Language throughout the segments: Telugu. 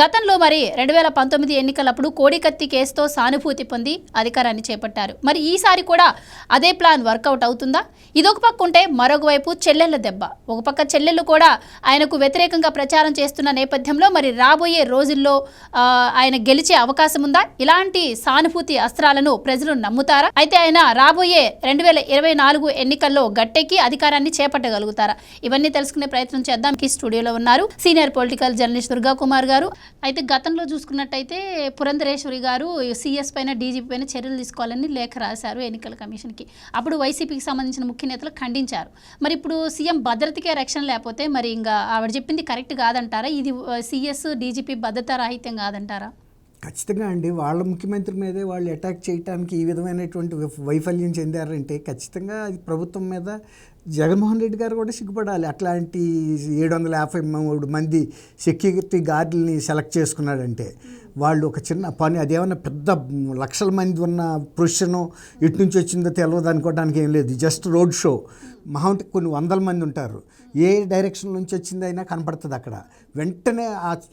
గతంలో మరి రెండు వేల పంతొమ్మిది ఎన్నికలప్పుడు కోడికత్తి కేసుతో సానుభూతి పొంది అధికారాన్ని చేపట్టారు. మరి ఈసారి కూడా అదే ప్లాన్ వర్కౌట్ అవుతుందా? ఇదొక పక్క ఉంటే మరొక వైపు చెల్లెళ్ళ దెబ్బ. ఒక పక్క చెల్లెళ్ళు కూడా ఆయనకు వ్యతిరేకంగా ప్రచారం చేస్తున్న నేపథ్యంలో మరి రాబోయే రోజుల్లో ఆయన గెలిచే అవకాశం ఉందా? ఇలాంటి సానుభూతి అస్త్రాలను ప్రజలు నమ్ముతారా? అయితే ఆయన రాబోయే రెండు వేల ఇరవై నాలుగు ఎన్నికల్లో గట్టెక్కి అధికారాన్ని చేపట్టగలుగుతారా? ఇవన్నీ తెలుసుకునే ప్రయత్నం చేద్దాం. ఈ స్టూడియోలో ఉన్నారు senior political journalist Durga Kumar గారు. అయితే గతంలో చూసుకున్నట్టయితే పురంధరేశ్వరి గారు సీఎస్ పైన డీజీపీ పైన చర్యలు తీసుకోవాలని లేఖ రాశారు ఎన్నికల కమిషన్కి. అప్పుడు వైసీపీకి సంబంధించిన ముఖ్య నేతలు ఖండించారు. మరి ఇప్పుడు సీఎం భద్రతకే రక్షణ లేకపోతే మరి ఇంకా ఆవిడ చెప్పింది కరెక్ట్ కాదంటారా? ఇది సీఎస్ డీజీపీ భద్రతా రాహిత్యం కాదంటారా? ఖచ్చితంగా అండి. వాళ్ళ ముఖ్యమంత్రి మీదే వాళ్ళు అటాక్ చేయడానికి ఈ విధమైనటువంటి వైఫల్యం చెందారంటే ఖచ్చితంగా అది ప్రభుత్వం మీద జగన్మోహన్ రెడ్డి గారు కూడా సిగ్గుపడాలి. అట్లాంటి ఏడు వందల యాభై మూడు మంది సెక్యూరిటీ గార్డుల్ని సెలెక్ట్ చేసుకున్నాడంటే. వాళ్ళు ఒక చిన్న పని అదేమన్నా పెద్ద లక్షల మంది ఉన్న పొజిషను ఎటు నుంచి వచ్చిందో తెలియదు అనుకోవడానికి ఏం లేదు. Just road show. మహా ఉంటే కొన్ని వందల మంది ఉంటారు. ఏ డైరెక్షన్ నుంచి వచ్చిందైనా కనపడుతుంది అక్కడ. వెంటనే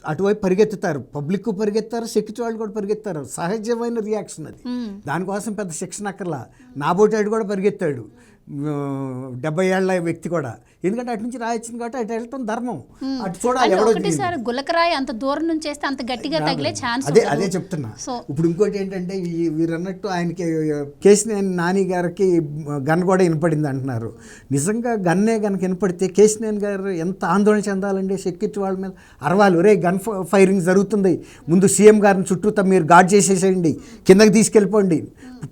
అటువైపు పరిగెత్తుతారు. పబ్లిక్ పరిగెత్తారు సెక్యూరిటీ వాళ్ళు కూడా పరిగెత్తారు. సహజమైన రియాక్షన్ అది. దానికోసం పెద్ద శిక్షణ అక్కర్లా. నాబోటాడు కూడా పరిగెత్తాడు. డెబ్బై ఏళ్ళ వ్యక్తి కూడా. ఎందుకంటే అటు నుంచి రాయొచ్చింది కాబట్టి అటు వెళ్ళటం ధర్మం. అటు చూడాలి ఒకటిసారి గులకరాయి అంత దూరం నుంచి వేస్తే అంత గట్టిగా తగిలే ఛాన్స్ అదే అదే చెప్తున్నా. ఇప్పుడు ఇంకోటి ఏంటంటే ఈ వీరు అన్నట్టు ఆయనకి కేసినేని నాని గారికి గన్ కూడా వినపడింది అంటున్నారు. నిజంగా గన్నే కనుక వినపడితే కేసినేని గారు ఎంత ఆందోళన చెందాలండి? సెక్యూరిటీ వాళ్ళ మీద అరవాలి. ఒరే గన్ ఫైరింగ్ జరుగుతుంది. ముందు సీఎం గారిని చుట్టూతా మీరు గార్డ్ చేసేసేయండి. కిందకి తీసుకెళ్ళిపోండి.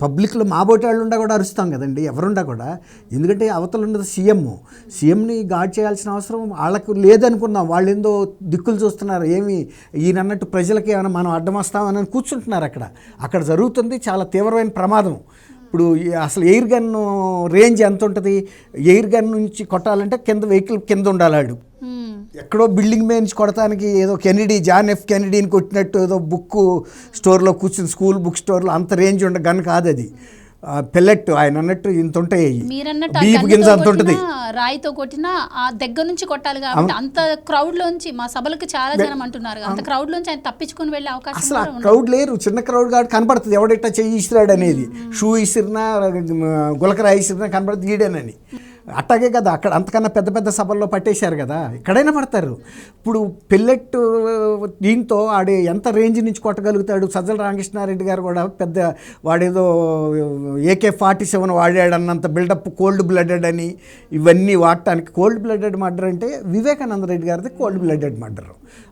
పబ్లిక్లో మా బోటి వాళ్ళు ఉండా కూడా అరుస్తాం కదండి. ఎవరుండా కూడా. ఎందుకంటే అవతల ఉన్నది సీఎం సీఎంని గార్డ్ చేయాల్సిన అవసరం? వాళ్ళకు లేదనుకుందాం వాళ్ళు ఏందో దిక్కులు చూస్తున్నారు. ఏమి ఈయన అన్నట్టు ప్రజలకి ఏమైనా మనం అడ్డం వస్తామని కూర్చుంటున్నారు అక్కడ. అక్కడ జరుగుతుంది. చాలా తీవ్రమైన ప్రమాదం. ఇప్పుడు అసలు ఎయిర్ గన్ రేంజ్ ఎంత ఉంటుంది? ఎయిర్ గన్ నుంచి కొట్టాలంటే కింద వెహికల్ కింద ఉండాలాడు. ఎక్కడో బిల్డింగ్ మీద నుంచి కొడటానికి ఏదో కెనడీ జాన్ ఎఫ్ కెనడీని కొట్టినట్టు ఏదో బుక్ స్టోర్లో కూర్చుని స్కూల్ బుక్ స్టోర్లో అంత రేంజ్ ఉండ గన్ కాదు అది పెల్లెట్ ఆయన అన్నట్టు ఇంత ఉంటాయి. బీపు గింజ అంత ఉంటుంది. రాయితో కొట్టినా ఆ దగ్గర నుంచి కొట్టాలి కాబట్టి అంత క్రౌడ్ లోంచి మా సభలకు చాలా జనం అంటున్నారు. అంత క్రౌడ్ లోంచి ఆయన తప్పించుకుని వెళ్ళే అవకాశం అసలు. క్రౌడ్ లేరు. చిన్న క్రౌడ్ కాబట్టి కనపడుతుంది. ఎవడెట్టా ఇసిరాడు అనేది షూ ఇసిరినా గులకరాయి ఇసిరినా కనపడుతుంది. ఈడేనని. అట్టాగే కదా అక్కడ అంతకన్నా పెద్ద పెద్ద సభల్లో పట్టేశారు కదా ఎక్కడైనా పడతారు. ఇప్పుడు పెల్లెట్ దీంతో ఆడే ఎంత రేంజ్ నుంచి కొట్టగలుగుతాడు? సజ్జల రామకృష్ణారెడ్డి గారు కూడా పెద్ద వాడేదో ఏకే ఫార్టీ సెవెన్ వాడాడన్నంత బిల్డప్ కోల్డ్ బ్లడెడ్ అని ఇవన్నీ వాడటానికి కోల్డ్ బ్లడెడ్ మర్డర్ అంటే వివేకానంద రెడ్డి గారిది కోల్డ్ బ్లడెడ్ మర్డర్.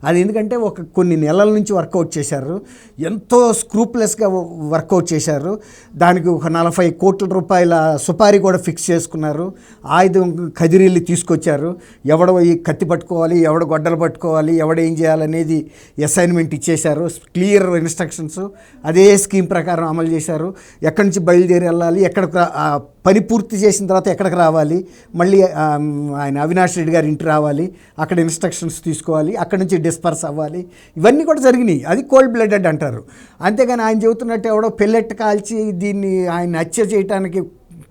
అది ఎందుకంటే ఒక కొన్ని నెలల నుంచి వర్కౌట్ చేశారు. ఎంతో స్క్రూప్లెస్గా వర్కౌట్ చేశారు. దానికి ఒక నలభై కోట్ల రూపాయల సుపారీ కూడా ఫిక్స్ చేసుకున్నారు. ఆయుధం కదిరిల్లి తీసుకొచ్చారు. ఎవడ ఈ కత్తి పట్టుకోవాలి ఎవడ గొడ్డలు పట్టుకోవాలి ఎవడ ఏం చేయాలనేది అసైన్మెంట్ ఇచ్చేశారు. క్లియర్ ఇన్స్ట్రక్షన్స్ అదే స్కీమ్ ప్రకారం అమలు చేశారు. ఎక్కడి నుంచి బయలుదేరి వెళ్ళాలి ఎక్కడికి రా- పని పూర్తి చేసిన తర్వాత ఎక్కడికి రావాలి మళ్ళీ ఆయన అవినాష్ రెడ్డి గారి ఇంటి రావాలి అక్కడ ఇన్స్ట్రక్షన్స్ తీసుకోవాలి అక్కడ నుంచి డిస్పర్స్ అవ్వాలి. ఇవన్నీ కూడా జరిగినాయి. అది కోల్డ్ బ్లడెడ్ అంటారు. అంతేగాని ఆయన చెబుతున్నట్టు ఎవడో పెల్లెట్ కాల్చి దీన్ని ఆయన హత్య చేయడానికి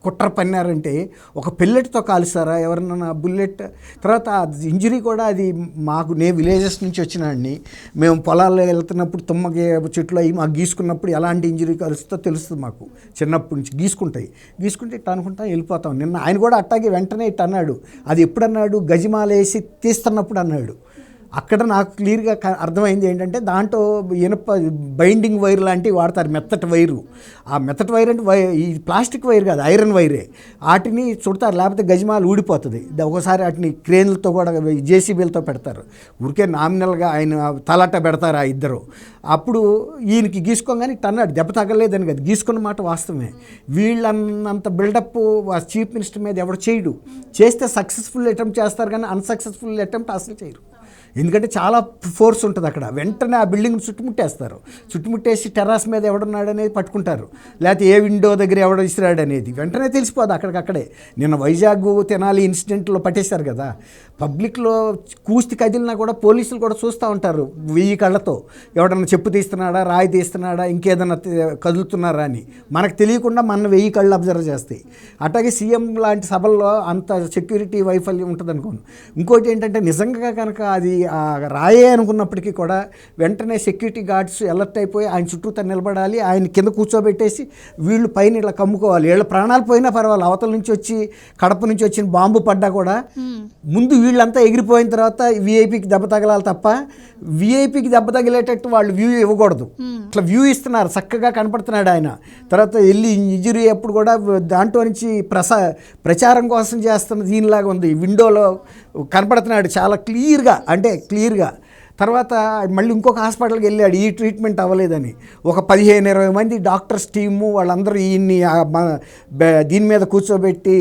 కుట్ర పన్నారంటే ఒక పెల్లెట్తో కాలుస్తారా? ఎవరన్నా బుల్లెట్ తర్వాత ఇంజరీ కూడా అది మాకు నే విలేజెస్ నుంచి వచ్చినాడిని మేము పొలాల్లో వెళ్తున్నప్పుడు తుమ్మకి చెట్లు అవి మాకు గీసుకున్నప్పుడు ఎలాంటి ఇంజరీ కలుస్తుందో తెలుస్తుంది మాకు. చిన్నప్పటి నుంచి గీసుకుంటాయి. గీసుకుంటే ఇట్లా అనుకుంటా వెళ్ళిపోతాం. నిన్న ఆయన కూడా అట్టాగే వెంటనే ఇట్ అన్నాడు. అది ఎప్పుడన్నాడు గజిమాల వేసి తీస్తున్నప్పుడు అన్నాడు. అక్కడ నాకు క్లియర్గా అర్థమైంది ఏంటంటే దాంట్లో ఇనప బైండింగ్ వైర్ లాంటివి వాడతారు మెత్తటి వైరు. ఆ మెత్తటి వైర్ అంటే వై ఈ ప్లాస్టిక్ వైర్ కాదు ఐరన్ వైరే. వాటిని చుడతారు లేకపోతే గజమాలు ఊడిపోతుంది. ఒకసారి వాటిని క్రేన్లతో కూడా జేసీబీలతో పెడతారు. ఊరికే నామినల్గా ఆయన తలాట పెడతారు ఆ ఇద్దరు. అప్పుడు ఈయనకి గీసుకోగానే ఇట్ట దెబ్బ తగలేదని కదా గీసుకున్న మాట వాస్తవమే. వీళ్ళన్నంత బిల్డప్ చీఫ్ మినిస్టర్ మీద ఎవడు చేయడు. చేస్తే సక్సెస్ఫుల్ అటెంప్ట్ చేస్తారు కానీ అన్సక్సెస్ఫుల్ అటెంప్ట్ అసలు చేయరు. ఎందుకంటే చాలా ఫోర్స్ ఉంటుంది అక్కడ. వెంటనే ఆ బిల్డింగ్ చుట్టుముట్టేస్తారు. చుట్టుముట్టేసి టెర్రాస్ మీద ఎవడున్నాడు అనేది పట్టుకుంటారు. లేకపోతే ఏ విండో దగ్గర ఎవడ ఇసిరాడు అనేది వెంటనే తెలిసిపోదు అక్కడికక్కడే. నిన్న వైజాగ్ తెనాలి ఇన్సిడెంట్లో పట్టేశారు కదా. పబ్లిక్లో కూస్తి కదిలినా కూడా పోలీసులు కూడా చూస్తూ ఉంటారు వెయ్యి కళ్ళతో. ఎవడన్నా చెప్పు తీస్తున్నాడా రాయి తీస్తున్నాడా ఇంకేదన్నా కదులుతున్నారా అని. మనకు తెలియకుండా మన వెయ్యి కళ్ళు అబ్జర్వ్ చేస్తాయి. అట్లాగే సీఎం లాంటి సభల్లో అంత సెక్యూరిటీ వైఫల్యం ఉంటుంది అనుకోను ఇంకోటి ఏంటంటే నిజంగా కనుక అది రాయే అనుకున్నప్పటికీ కూడా వెంటనే సెక్యూరిటీ గార్డ్స్ అలర్ట్ అయిపోయి ఆయన చుట్టూ నిలబడాలి ఆయన కింద కూర్చోబెట్టేసి వీళ్ళు పైన ఇలా కమ్ముకోవాలి. వీళ్ళ ప్రాణాలు పోయినా పర్వాలేదు. అవతల నుంచి వచ్చి కడప నుంచి వచ్చిన బాంబు పడ్డా కూడా ముందు వీళ్ళంతా ఎగిరిపోయిన తర్వాత విఐపికి దెబ్బ తగలాలి తప్ప విఐపికి దెబ్బ తగిలేటట్టు వాళ్ళు వ్యూ ఇవ్వకూడదు. ఇట్లా వ్యూ ఇస్తున్నారు. చక్కగా కనపడుతున్నాడు ఆయన. తర్వాత వెళ్ళి ఇంజురీ అప్పుడు కూడా దాంట్లో నుంచి ప్రసా ప్రచారం కోసం చేస్తున్న దీనిలాగా ఉంది. విండోలో కనపడుతున్నాడు చాలా క్లియర్గా అంటే క్లియర్గా తర్వాత మళ్ళీ ఇంకొక హాస్పిటల్కి వెళ్ళాడు ఈ ట్రీట్మెంట్ అవ్వలేదని. ఒక పదిహేను ఇరవై మంది డాక్టర్స్ టీము వాళ్ళందరూ ఈయన్ని దీని మీద కూర్చోబెట్టి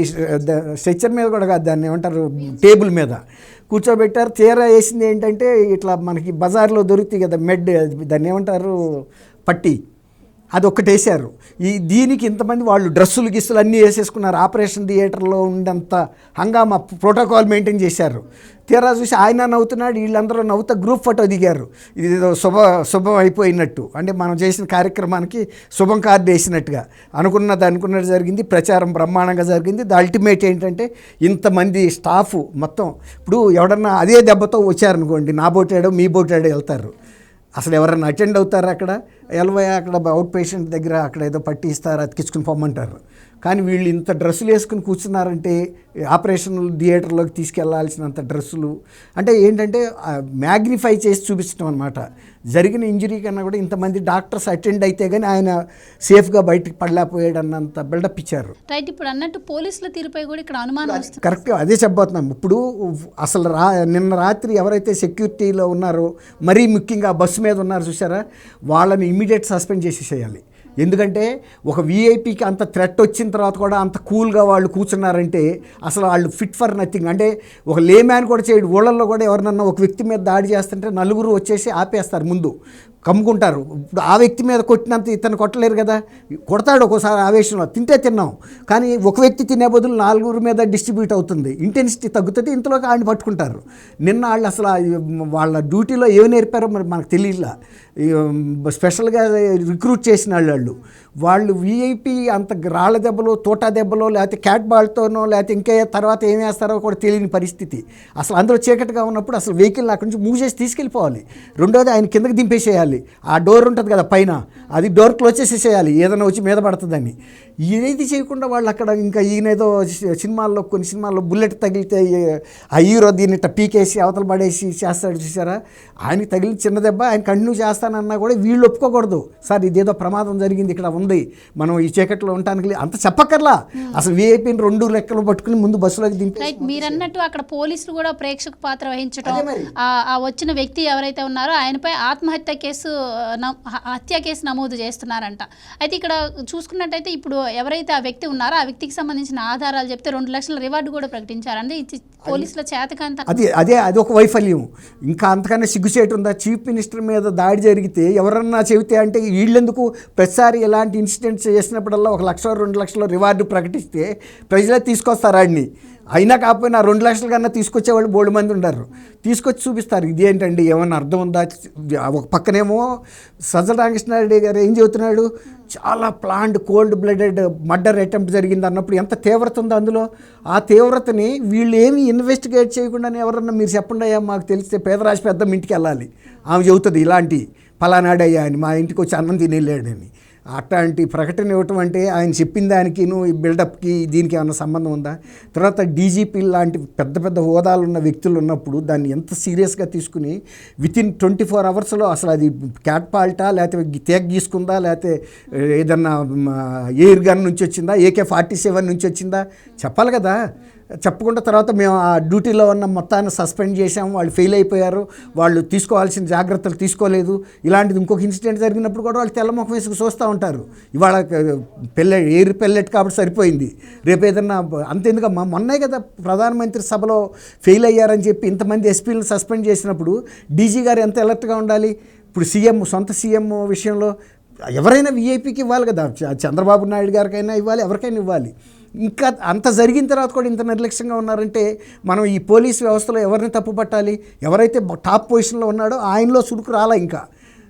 స్ట్రెచ్చర్ మీద కూడా కాదు దాన్ని ఏమంటారు టేబుల్ మీద కూర్చోబెట్టారు. తీరా వేసింది ఏంటంటే ఇట్లా మనకి బజార్లో దొరుకుతాయి కదా మెడ్ దాన్ని ఏమంటారు పట్టి. అది ఒక్కటేసారు ఈ దీనికి ఇంతమంది వాళ్ళు డ్రెస్సులు గిస్సులు అన్నీ వేసేసుకున్నారు. ఆపరేషన్ థియేటర్లో ఉండంత హంగామా ప్రోటోకాల్ మెయింటైన్ చేశారు. తీరా చూసి ఆయన నవ్వుతున్నాడు వీళ్ళందరూ నవ్వుతా గ్రూప్ ఫోటో దిగారు. ఇది ఏదో శుభ శుభం అయిపోయినట్టు. అంటే మనం చేసిన కార్యక్రమానికి శుభం కార్డు వేసినట్టుగా. అనుకున్నది అనుకున్నది జరిగింది ప్రచారం బ్రహ్మాండంగా జరిగింది. ద అల్టిమేట్ ఏంటంటే ఇంతమంది స్టాఫ్ మొత్తం ఇప్పుడు ఎవడన్నా అదే దెబ్బతో వచ్చారనుకోండి నా బోటాడో మీ బోటాడో వెళ్తారు. అసలు ఎవరైనా అటెండ్ అవుతారు అక్కడ? ఎలవై అక్కడ అవుట్ పేషెంట్ దగ్గర అక్కడ ఏదో పట్టి ఇస్తారు అతికించుకుని పొమ్మంటారు. కానీ వీళ్ళు ఇంత డ్రెస్సులు వేసుకుని కూర్చున్నారంటే ఆపరేషన్ థియేటర్లోకి తీసుకెళ్ళాల్సినంత డ్రెస్సులు. అంటే ఏంటంటే మ్యాగ్నిఫై చేసి చూపించడం అనమాట జరిగిన ఇంజరీ కన్నా కూడా ఇంతమంది డాక్టర్స్ అటెండ్ అయితే కానీ ఆయన సేఫ్గా బయటకు పడలేకపోయాడు అన్నంత బిల్డప్ ఇచ్చారు. రైట్ ఇప్పుడు అన్నట్టు పోలీసుల తీరుపై కూడా ఇక్కడ అనుమానం వస్తుంది. కరెక్ట్ అదే చెప్పబోతున్నాం. ఇప్పుడు అసలు రా నిన్న రాత్రి ఎవరైతే సెక్యూరిటీలో ఉన్నారో మరీ ముఖ్యంగా బస్సు మీద ఉన్నారు చూసారా వాళ్ళని ఇమ్మీడియట్ సస్పెండ్ చేసేసేయాలి. ఎందుకంటే ఒక వీఐపీకి అంత థ్రెట్ వచ్చిన తర్వాత కూడా అంత కూల్గా వాళ్ళు కూర్చున్నారంటే అసలు వాళ్ళు ఫిట్ ఫర్ నథింగ్ అంటే ఒక లేమ్యాన్ కూడా చేయడు. ఊళ్ళల్లో కూడా ఎవరినన్నా ఒక వ్యక్తి మీద దాడి చేస్తుంటే నలుగురు వచ్చేసి ఆపేస్తారు ముందు. కమ్ముకుంటారు. ఇప్పుడు ఆ వ్యక్తి మీద కొట్టినంత ఇతను కొట్టలేరు కదా. కొడతాడు ఒక్కోసారి ఆవేశంలో తింటే తిన్నాం. కానీ ఒక వ్యక్తి తినే బదులు నాలుగురు మీద డిస్ట్రిబ్యూట్ అవుతుంది. ఇంటెన్సిటీ తగ్గుతుంది ఇంతలోకి ఆయన పట్టుకుంటారు. నిన్న వాళ్ళు అసలు వాళ్ళ డ్యూటీలో ఏమి నేర్పారో మరి మనకు తెలియట్లా. స్పెషల్గా రిక్రూట్ చేసిన వాళ్ళు. వాళ్ళు వీఐపీ అంత రాళ్ళ దెబ్బలు తోటా దెబ్బలో లేకపోతే క్యాట్ బాల్తోనో లేకపోతే ఇంకే తర్వాత ఏం వేస్తారో కూడా తెలియని పరిస్థితి. అసలు అందరూ చీకటిగా ఉన్నప్పుడు అసలు వెహికల్ అక్కడి నుంచి మూవ్ చేసి తీసుకెళ్ళిపోవాలి. రెండోది ఆయన కిందకి దింపేసేయాలి. ఆ డోర్ ఉంటుంది కదా పైన అది డోర్ క్లోజ్ చేసేసేయాలి ఏదైనా వచ్చి మీద పడుతుందని. ఏది చేయకుండా వాళ్ళు అక్కడ ఇంకా ఈయన ఏదో సినిమాల్లో కొన్ని సినిమాల్లో బుల్లెట్ తగిలితే ఆ హీరో దీన్ని పీకేసి అవతల పడేసి చేస్తాడు చూసారా? ఆయనకి తగిలిన చిన్న దెబ్బ ఆయన కంటిన్యూ చేస్తానన్నా కూడా వీళ్ళు ఒప్పుకోకూడదు. సార్ ఇదేదో ప్రమాదం జరిగింది ఇక్కడ ఉంది. మనం ఈ చీకట్లో ఉండటానికి అంత చెప్పక్కర్లా. అసలు వీఐపీని రెండు లెక్కలు పట్టుకుని ముందు బస్సులోకి దింపి రైట్ మీరన్నట్టు అక్కడ పోలీసులు కూడా ప్రేక్షక పాత్ర వహించడం మరి. ఆ వచ్చిన వ్యక్తి ఎవరైతే ఉన్నారో ఆయనపై ఆత్మహత్య కేసు హత్య కేసు నమోదు చేస్తున్నారంట. అయితే ఇక్కడ చూసుకున్నట్టయితే ఇప్పుడు ఎవరైతే ఆ వ్యక్తి ఉన్నారో ఆ వ్యక్తికి సంబంధించిన ఆధారాలు చెప్తే రెండు లక్షల రివార్డు కూడా ప్రకటించారు అంటే ఇది పోలీసుల చేతకాంత అది అదే అది ఒక వైఫల్యం. ఇంకా అంతకన్నా సిగ్గుచేటు ఉందా? చీఫ్ మినిస్టర్ మీద దాడి జరిగితే ఎవరన్నా చెబితే అంటే వీళ్ళెందుకు ప్రతిసారి ఇలాంటి ఇన్సిడెంట్స్ చేసినప్పుడల్లా ఒక లక్ష రెండు లక్షల రివార్డు ప్రకటిస్తే ప్రజలే తీసుకొస్తారు ఆడిని. అయినా కాకపోయినా రెండు లక్షల కన్నా తీసుకొచ్చేవాళ్ళు బోడు మంది ఉండరు. తీసుకొచ్చి చూపిస్తారు. ఇదేంటండి? ఏమన్నా అర్థం ఉందా? ఒక పక్కనేమో సజ్జ రామకృష్ణారెడ్డి గారు ఏం చెబుతున్నాడు? చాలా planned cold blooded murder attempt జరిగింది అన్నప్పుడు ఎంత తీవ్రత ఉందో అందులో. ఆ తీవ్రతని వీళ్ళు ఏమి ఇన్వెస్టిగేట్ చేయకుండానే ఎవరన్నా మీరు చెప్పండి అయ్యా మాకు తెలిస్తే పేదరాశి పెద్ద ఇంటికి వెళ్ళాలి. ఆమె చెబుతుంది ఇలాంటి పలానాడయ్యా అని మా ఇంటికి వచ్చి అన్నం తినేలేడని. అట్లాంటి ప్రకటన ఇవ్వటం అంటే ఆయన చెప్పిన దానికి ఈ బిల్డప్కి దీనికి ఏమైనా సంబంధం ఉందా? తర్వాత డీజీపీ లాంటి పెద్ద పెద్ద హోదాలు ఉన్న వ్యక్తులు ఉన్నప్పుడు దాన్ని ఎంత సీరియస్గా తీసుకుని వితిన్ ట్వంటీ ఫోర్ అవర్స్లో అసలు అది క్యాట్ పాల్టా లేకపోతే తేగ గీసుకుందా? లేకపోతే ఏదన్నా ఎయిర్ గన్ నుంచి వచ్చిందా? ఏకే ఫార్టీ సెవెన్ నుంచి వచ్చిందా? చెప్పాలి కదా. చెప్పకుండా తర్వాత మేము ఆ డ్యూటీలో ఉన్న మొత్తాన్ని సస్పెండ్ చేసాము వాళ్ళు ఫెయిల్ అయిపోయారు. వాళ్ళు తీసుకోవాల్సిన జాగ్రత్తలు తీసుకోలేదు. ఇలాంటిది ఇంకొక ఇన్సిడెంట్ జరిగినప్పుడు కూడా వాళ్ళు తెల్లముఖం వేసుకు చూస్తూ ఉంటారు. ఇవాళ పెళ్ళె ఎయిర్ పెల్లెట్ కాబట్టి సరిపోయింది. రేపు ఏదన్నా అంతెందుకమ్మా? మొన్నే కదా ప్రధానమంత్రి సభలో ఫెయిల్ అయ్యారని చెప్పి ఇంతమంది ఎస్పీలను సస్పెండ్ చేసినప్పుడు డీజీ గారు ఎంత అలర్ట్గా ఉండాలి? ఇప్పుడు సీఎం సొంత సీఎం విషయంలో ఎవరైనా వీఐపీకి ఇవ్వాలి కదా. చ- చంద్రబాబు నాయుడు గారికైనా ఇవ్వాలి ఎవరికైనా ఇవ్వాలి. ఇంకా అంత జరిగిన తర్వాత కూడా ఇంత నిర్లక్ష్యంగా ఉన్నారంటే మనం ఈ పోలీస్ వ్యవస్థలో ఎవరిని తప్పు పట్టాలి? ఎవరైతే టాప్ పొజిషన్లో ఉన్నాడో ఆయనలో సుడుకు రాలా ఇంకా.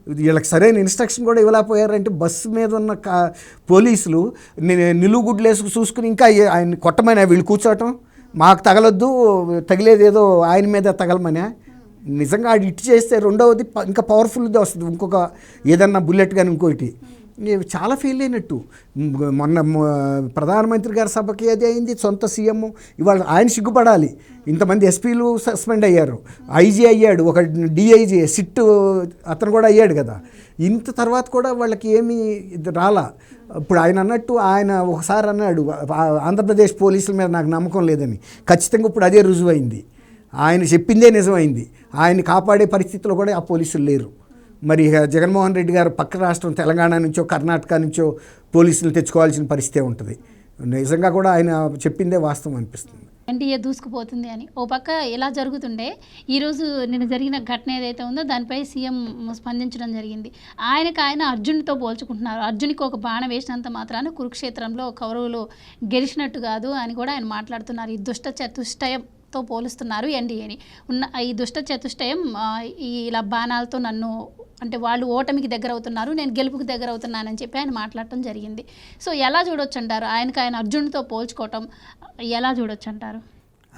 వీళ్ళకి సరైన ఇన్స్ట్రక్షన్ కూడా ఇవ్వలేకపోయారంటే బస్సు మీద ఉన్న కా పోలీసులు ని- చూసుకుని ఇంకా ఆయన కొట్టమని వీళ్ళు కూర్చోవటం? మాకు తగలొద్దు తగిలేది ఏదో ఆయన మీద తగలమనే. నిజంగా ఆడు ఇటు చేస్తే రెండవది ఇంకా పవర్ఫుల్గా వస్తుంది. ఇంకొక ఏదన్నా బుల్లెట్ కానీ ఇంకోటి. చాలా ఫెయిల్ అయినట్టు. మొన్న ప్రధానమంత్రి గారి సభకి అది అయింది సొంత సీఎం. ఇవాళ ఆయన సిగ్గుపడాలి. ఇంతమంది ఎస్పీలు సస్పెండ్ అయ్యారు. ఐజీ అయ్యాడు ఒక డిఐజీ సిట్ అతను కూడా అయ్యాడు కదా. ఇంత తర్వాత కూడా వాళ్ళకి ఏమీ ఇది రాలా. ఇప్పుడు ఆయన అన్నట్టు ఆయన ఒకసారి అన్నాడు ఆంధ్రప్రదేశ్ పోలీసుల మీద నాకు నమ్మకం లేదని. ఖచ్చితంగా ఇప్పుడు అదే రుజువైంది. ఆయన చెప్పిందే నిజమైంది. ఆయన కాపాడే పరిస్థితిలో కూడా ఆ పోలీసులు లేరు. మరి జగన్మోహన్ రెడ్డి గారు పక్క రాష్ట్రం తెలంగాణ నుంచో కర్ణాటక నుంచో పోలీసులు తెచ్చుకోవాల్సిన పరిస్థితే ఉంటుంది. నిజంగా కూడా ఆయన చెప్పిందే వాస్తవం అనిపిస్తుంది. ఎన్డీఏ దూసుకుపోతుంది అని. ఓ పక్క ఎలా జరుగుతుండే ఈరోజు నిన్న జరిగిన ఘటన ఏదైతే ఉందో దానిపై సీఎం స్పందించడం జరిగింది. ఆయనకు ఆయన అర్జున్తో పోల్చుకుంటున్నారు. అర్జున్కి ఒక బాణ వేసినంత మాత్రాన కురుక్షేత్రంలో కౌరవులు గెలిచినట్టు కాదు అని కూడా ఆయన మాట్లాడుతున్నారు. ఈ దుష్ట తో పోలుస్తున్నారు ఎన్డీఏని. ఉన్న ఈ దుష్ట చతుష్టయం ఈ ఇలా బాణాలతో నన్ను అంటే వాళ్ళు ఓటమికి దగ్గర అవుతున్నారు నేను గెలుపుకి దగ్గర అవుతున్నానని చెప్పి ఆయన మాట్లాడటం జరిగింది. సో ఎలా చూడొచ్చు అంటారు ఆయనకు ఆయన అర్జునుడితో పోల్చుకోవటం ఎలా చూడొచ్చు అంటారు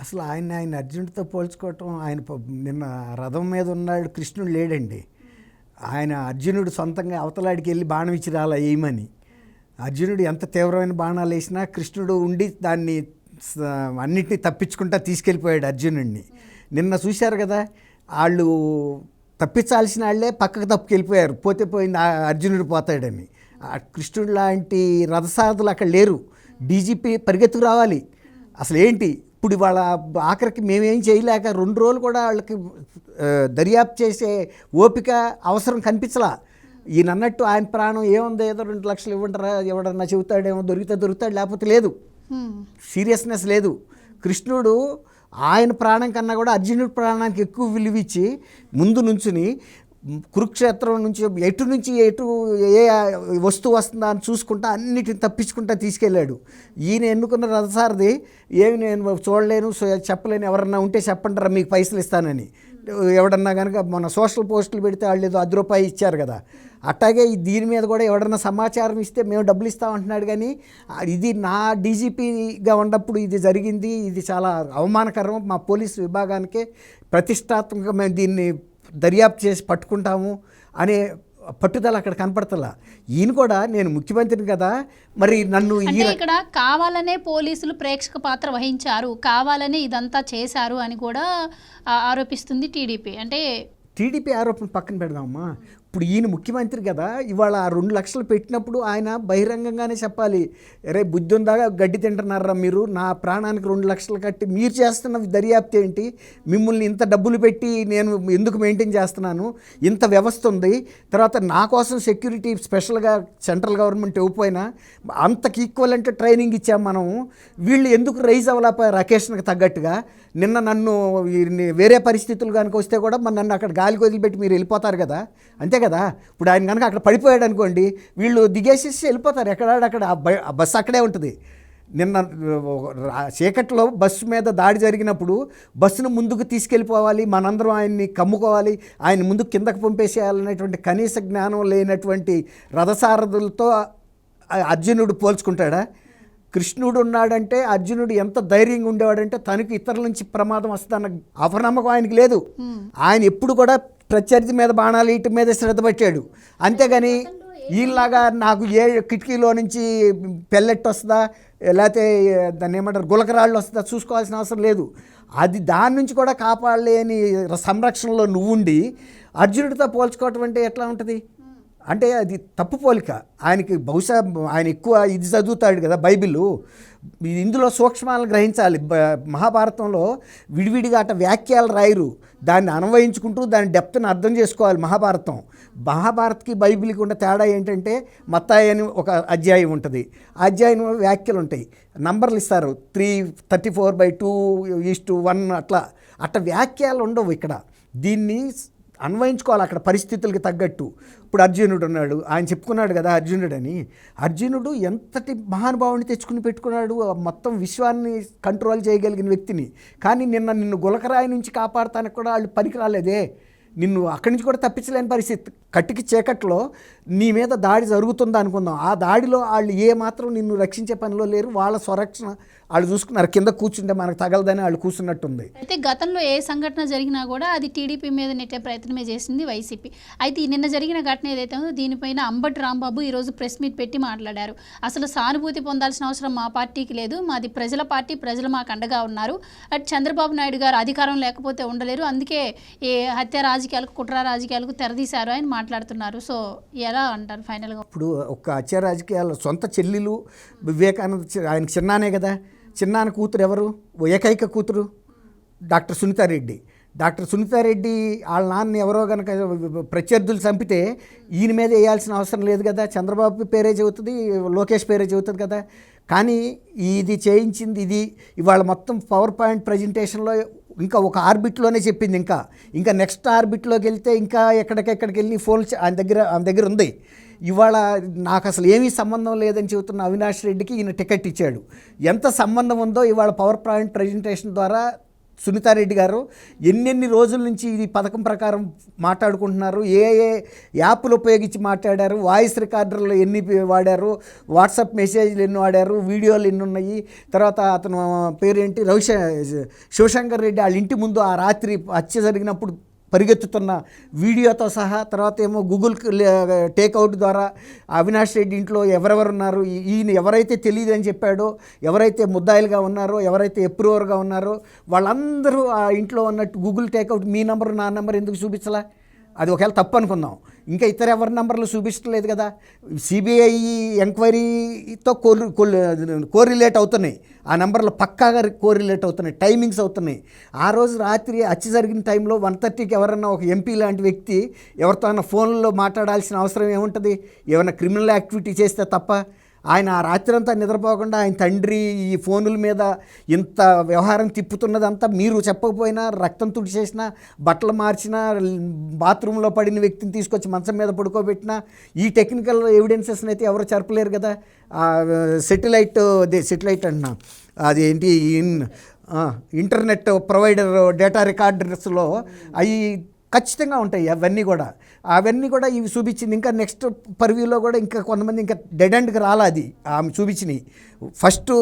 అసలు ఆయన ఆయన అర్జునుడితో పోల్చుకోవటం ఆయన నిన్న రథం మీద ఉన్నాడు కృష్ణుడు లేడండి. ఆయన అర్జునుడు సొంతంగా అవతలాడికి వెళ్ళి బాణం ఇచ్చి రాలా వేయమని అర్జునుడు ఎంత తీవ్రమైన బాణాలు వేసినా కృష్ణుడు ఉండి దాన్ని అన్నిటినీ తప్పించుకుంటా తీసుకెళ్ళిపోయాడు అర్జునుడిని నిన్న చూశారు కదా వాళ్ళు తప్పించాల్సిన వాళ్ళే పక్కకు తప్పుకెళ్ళిపోయారు. పోతే పోయింది అర్జునుడు పోతాడని. కృష్ణుడు లాంటి రథసారథులు అక్కడ లేరు. డీజీపీ పరిగెత్తుకు రావాలి. అసలు ఏంటి? ఇప్పుడు వాళ్ళ ఆఖరికి మేమేం చేయలేక రెండు రోజులు కూడా వాళ్ళకి దర్యాప్తు చేసే ఓపిక అవసరం కనిపించలా. ఈయన అన్నట్టు ఆయన ప్రాణం ఏముంది? ఏదో రెండు లక్షలు ఇవ్వంటారా ఎవడన్నా చెబుతాడేమో దొరికితే దొరుకుతాడు లేకపోతే లేదు. సీరియస్నెస్ లేదు. కృష్ణుడు ఆయన ప్రాణం కన్నా కూడా అర్జునుడి ప్రాణానికి ఎక్కువ విలువిచ్చి ముందు నుంచుని కురుక్షేత్రం నుంచి ఎటు నుంచి ఎటు ఏ వస్తువు వస్తుందా అని చూసుకుంటా అన్నిటిని తప్పించుకుంటా తీసుకెళ్ళాడు. ఈయన ఎన్నుకున్న రథసారిది ఏమి నేను చూడలేను చెప్పలేను ఎవరన్నా ఉంటే చెప్పంటారా మీకు పైసలు ఇస్తానని. ఎవడన్నా కనుక మన సోషల్ పోస్టులు పెడితే వాళ్ళు ఏదో అది రూపాయి ఇచ్చారు కదా. అట్టాగే ఈ దీని మీద కూడా ఎవడన్నా సమాచారం ఇస్తే మేము డబ్బులు ఇస్తామంటున్నాడు కానీ ఇది నా డీజీపీగా ఉన్నప్పుడు ఇది జరిగింది ఇది చాలా అవమానకరం. మా పోలీసు విభాగానికే ప్రతిష్టాత్మకంగా మేము దీన్ని దర్యాప్తు చేసి పట్టుకుంటాము అనే పట్టుదల అక్కడ కనపడతలా. ఈయన కూడా నేను ముఖ్యమంత్రిని కదా మరి నన్ను ఇక్కడ కావాలనే పోలీసులు ప్రేక్షక పాత్ర వహించారు కావాలనే ఇదంతా చేశారు అని కూడా ఆరోపిస్తుంది టీడీపీ. అంటే టీడీపీ ఆరోపణ పక్కన పెడదామమ్మా. ఇప్పుడు ఈయన ముఖ్యమంత్రి కదా ఇవాళ ఆ రెండు లక్షలు పెట్టినప్పుడు ఆయన బహిరంగంగానే చెప్పాలి రే బుద్ధి ఉందా? గడ్డి తింటున్నారా మీరు? నా ప్రాణానికి రెండు లక్షలు కట్టి మీరు చేస్తున్న దర్యాప్తు ఏంటి? మిమ్మల్ని ఇంత డబ్బులు పెట్టి నేను ఎందుకు మెయింటైన్ చేస్తున్నాను? ఇంత వ్యవస్థ ఉంది. తర్వాత నా కోసం సెక్యూరిటీ స్పెషల్గా సెంట్రల్ గవర్నమెంట్ ఓపోయిన అంతకి ఈక్వల్ ఈక్వలెంట్ ట్రైనింగ్ ఇచ్చాం మనం. వీళ్ళు ఎందుకు రైజ్ అవ్వలేకపోయారు అకేషన్కి తగ్గట్టుగా? నిన్న నన్ను వేరే పరిస్థితులు కనుక వస్తే కూడా మన నన్ను అక్కడ గాలికి వదిలిపెట్టి మీరు వెళ్ళిపోతారు కదా. అంతే కదా? ఇప్పుడు ఆయన కనుక అక్కడ పడిపోయాడు అనుకోండి వీళ్ళు దిగేసేసి వెళ్ళిపోతారు. ఎక్కడాడక్కడ ఆ బస్సు అక్కడే ఉంటుంది. నిన్న చీకట్లో బస్సు మీద దాడి జరిగినప్పుడు బస్సును ముందుకు తీసుకెళ్ళిపోవాలి మనందరం ఆయన్ని కమ్ముకోవాలి ఆయన ముందు కిందకు పంపేసేయాలనేటువంటి కనీస జ్ఞానం లేనటువంటి రథసారథులతో అర్జునుడు పోల్చుకుంటాడా? కృష్ణుడు ఉన్నాడంటే అర్జునుడు ఎంత ధైర్యంగా ఉండేవాడంటే తనకి ఇతరుల నుంచి ప్రమాదం వస్తుందన్న అపనమ్మకం ఆయనకి లేదు. ఆయన ఎప్పుడు కూడా ప్రత్యర్థి మీద బాణాలు ఇటు మీద శ్రద్ధ పెట్టాడు. అంతేగాని వీళ్ళలాగా నాకు ఏ కిటికీలో నుంచి పెల్లెట్ వస్తుందా లేకపోతే దాన్ని ఏమంటారు గులకరాళ్ళు వస్తుందా చూసుకోవాల్సిన అవసరం లేదు. అది దాని నుంచి కూడా కాపాడలేని సంరక్షణలో నువ్వుండి అర్జునుడితో పోల్చుకోవటం అంటే ఎట్లా ఉంటుంది? అంటే అది తప్పు పోలిక. ఆయనకి బహుశా ఆయన ఎక్కువ ఇది చదువుతాడు కదా బైబిల్. ఇందులో సూక్ష్మాలను గ్రహించాలి. మహాభారతంలో విడివిడిగా అట వాక్యాలు రాయరు. దాన్ని అన్వయించుకుంటూ దాని డెప్త్ని అర్థం చేసుకోవాలి మహాభారతం. మహాభారత్కి బైబిల్కి ఉన్న తేడా ఏంటంటే మత్తాయి అని ఒక అధ్యాయం ఉంటుంది. ఆ అధ్యాయంలో వ్యాఖ్యలు ఉంటాయి. నంబర్లు ఇస్తారు. Three thirty four by two is to one అట్లా. అట్లా వ్యాఖ్యలు ఉండవు ఇక్కడ. దీన్ని అన్వయించుకోవాలి అక్కడ పరిస్థితులకి తగ్గట్టు. ఇప్పుడు అర్జునుడు ఉన్నాడు. ఆయన చెప్పుకున్నాడు కదా అర్జునుడు అని అర్జునుడు ఎంతటి మహానుభావుని తెచ్చుకుని పెట్టుకున్నాడు? మొత్తం విశ్వాన్ని కంట్రోల్ చేయగలిగిన వ్యక్తిని. కానీ నిన్న నిన్ను గులకరాయి నుంచి కాపాడటానికి కూడా వాళ్ళు పనికి రాలేదే నిన్ను అక్కడి నుంచి కూడా తప్పించలేని పరిస్థితి. కట్టికి చీకట్లో నీ మీద దాడి జరుగుతుందా అనుకుందాం ఆ దాడిలో వాళ్ళు ఏ మాత్రం నిన్ను రక్షించే పనిలో లేరు. వాళ్ళ స్వరక్షణ వాళ్ళు చూసుకున్నారు కింద కూర్చుంటే మనకు తగలదని వాళ్ళు కూర్చున్నట్టుంది. అయితే గతంలో ఏ సంఘటన జరిగినా కూడా అది టీడీపీ మీద నెట్టే ప్రయత్నమే చేసింది వైసీపీ. అయితే నిన్న జరిగిన ఘటన ఏదైతే ఉందో దీనిపైన అంబటి రాంబాబు ఈరోజు ప్రెస్ మీట్ పెట్టి మాట్లాడారు. అసలు సానుభూతి పొందాల్సిన అవసరం మా పార్టీకి లేదు మాది ప్రజల పార్టీ ప్రజలు మాకు అండగా ఉన్నారు. అటు చంద్రబాబు నాయుడు గారు అధికారం లేకపోతే ఉండలేరు అందుకే ఏ హత్య రాజకీయాలకు కుట్ర రాజకీయాలకు తెరదీశారు అని మాట్లాడుతున్నారు. సో ఎలా అంటారు ఫైనల్గా? ఇప్పుడు ఒక అచ్చే రాజకీయాల్లో సొంత చెల్లెలు వివేకానంద ఆయనకి చిన్నానే కదా. చిన్నాన్న కూతురు ఎవరు? ఓ ఏకైక కూతురు? డాక్టర్ సునీతారెడ్డి డాక్టర్ సునీతారెడ్డి వాళ్ళ నాన్న ఎవరో కనుక ప్రత్యర్థులు చంపితే ఈయన మీద వేయాల్సిన అవసరం లేదు కదా. చంద్రబాబు పేరే చెబుతుంది లోకేష్ పేరే చెబుతుంది కదా. కానీ ఇది చేయించింది ఇది. ఇవాళ మొత్తం పవర్ పాయింట్ ప్రజెంటేషన్లో ఇంకా ఒక ఆర్బిట్లోనే చెప్పింది ఇంకా. ఇంకా నెక్స్ట్ ఆర్బిట్లోకి వెళ్తే ఇంకా ఎక్కడికెక్కడికి వెళ్ళి ఫోన్ ఆయన దగ్గర ఆయన దగ్గర ఉంది. ఇవాళ నాకు అసలు ఏమీ సంబంధం లేదని చెబుతున్న అవినాష్ రెడ్డికి ఈయన టికెట్ ఇచ్చాడు. ఎంత సంబంధం ఉందో ఇవాళ పవర్ పాయింట్ ప్రజెంటేషన్ ద్వారా సునీతారెడ్డి గారు ఎన్నెన్ని రోజుల నుంచి ఇది పథకం ప్రకారం మాట్లాడుకుంటున్నారు ఏ ఏ యాప్లు ఉపయోగించి మాట్లాడారు వాయిస్ రికార్డర్లు ఎన్ని వాడారు వాట్సాప్ మెసేజ్లు ఎన్ని వాడారు వీడియోలు ఎన్ని ఉన్నాయి తర్వాత అతను పేరేంటి రవిశ శివశంకర్ రెడ్డి వాళ్ళ ఇంటి ముందు ఆ రాత్రి హత్య జరిగినప్పుడు పరిగెత్తుతున్న వీడియోతో సహా తర్వాత ఏమో గూగుల్ టేక్అవుట్ ద్వారా అవినాష్ రెడ్డి ఇంట్లో ఎవరెవరు ఉన్నారు ఈయన ఎవరైతే తెలియదు అని చెప్పాడో ఎవరైతే ముద్దాయిలుగా ఉన్నారో ఎవరైతే ఎప్రూవర్గా ఉన్నారో వాళ్ళందరూ ఆ ఇంట్లో ఉన్నట్టు గూగుల్ టేక్అవుట్ మీ నంబర్ నా నంబర్ ఎందుకు చూపించలా? అది ఒకవేళ తప్పు అనుకుందాం. ఇంకా ఇతర ఎవరి నంబర్లు చూపించట్లేదు కదా? సిబిఐ ఎంక్వైరీతో కోరి కోరిలేట్ అవుతున్నాయి. ఆ నెంబర్లు పక్కాగా కోరిలేట్ అవుతున్నాయి. టైమింగ్స్ అవుతున్నాయి. ఆ రోజు రాత్రి హత్య జరిగిన టైంలో వన్ థర్టీకి ఎవరన్నా ఒక ఎంపీ లాంటి వ్యక్తి ఎవరితో అన్న ఫోన్లో మాట్లాడాల్సిన అవసరం ఏముంటుంది? ఏమైనా క్రిమినల్ యాక్టివిటీ చేస్తే తప్ప ఆయన ఆ రాత్రంతా నిద్రపోకుండా ఆయన తండ్రి ఈ ఫోనుల మీద ఇంత వ్యవహారం తిప్పుతున్నదంతా మీరు చెప్పకపోయినా రక్తం తుడిచేసినా బట్టలు మార్చినా బాత్రూంలో పడిన వ్యక్తిని తీసుకొచ్చి మంచం మీద పడుకోబెట్టినా ఈ టెక్నికల్ ఎవిడెన్సెస్ని అయితే ఎవరు చెప్పలేరు కదా? సెటిలైట్ అదే సెటిలైట్ అంటున్నా. అది ఏంటి? ఇన్ ఇంటర్నెట్ ప్రొవైడర్ డేటా రికార్డర్స్లో అవి ఖచ్చితంగా ఉంటాయి అవన్నీ కూడా. అవన్నీ కూడా ఇవి చూపించింది. ఇంకా నెక్స్ట్ పర్వ్యూలో కూడా ఇంకా కొంతమంది ఇంకా డెడ్ అండ్కి రాలా అది. ఆమె చూపించినాయి. ఫస్ట్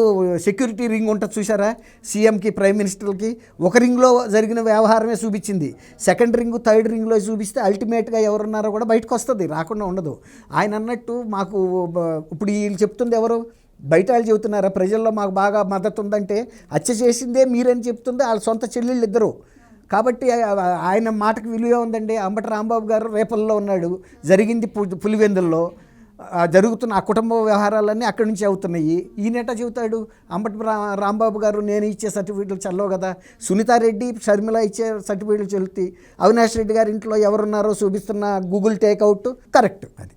సెక్యూరిటీ రింగ్ ఉంటుంది చూసారా సీఎంకి ప్రైమ్ మినిస్టర్కి ఒక రింగ్లో జరిగిన వ్యవహారమే చూపించింది. సెకండ్ రింగ్ థర్డ్ రింగ్లో చూపిస్తే అల్టిమేట్గా ఎవరున్నారో కూడా బయటకు వస్తుంది రాకుండా ఉండదు. ఆయన అన్నట్టు మాకు ఇప్పుడు వీళ్ళు చెప్తుంది ఎవరు? బయట వాళ్ళు చెబుతున్నారా? ప్రజల్లో మాకు బాగా మద్దతు ఉందంటే హత్య చేసిందే మీరని చెప్తుంది వాళ్ళ సొంత చెల్లెళ్ళు ఇద్దరు. కాబట్టి ఆయన మాటకు విలువ ఉందండి. అంబటి రాంబాబు గారు రేపల్లో ఉన్నాడు. జరిగింది పులివెందుల్లో. జరుగుతున్న ఆ కుటుంబ వ్యవహారాలన్నీ అక్కడి నుంచి అవుతున్నాయి. ఈయనట చెబుతాడు అంబటి రా- రాంబాబు గారు నేను ఇచ్చే సర్టిఫికెట్లు చల్లవు కదా. సునీతారెడ్డి షర్మిల ఇచ్చే సర్టిఫికెట్లు చెల్లుతాయి. అవినాష్ రెడ్డి గారి ఇంట్లో ఎవరున్నారో చూపిస్తున్న గూగుల్ టేక్అవుట్ కరెక్ట్ అది.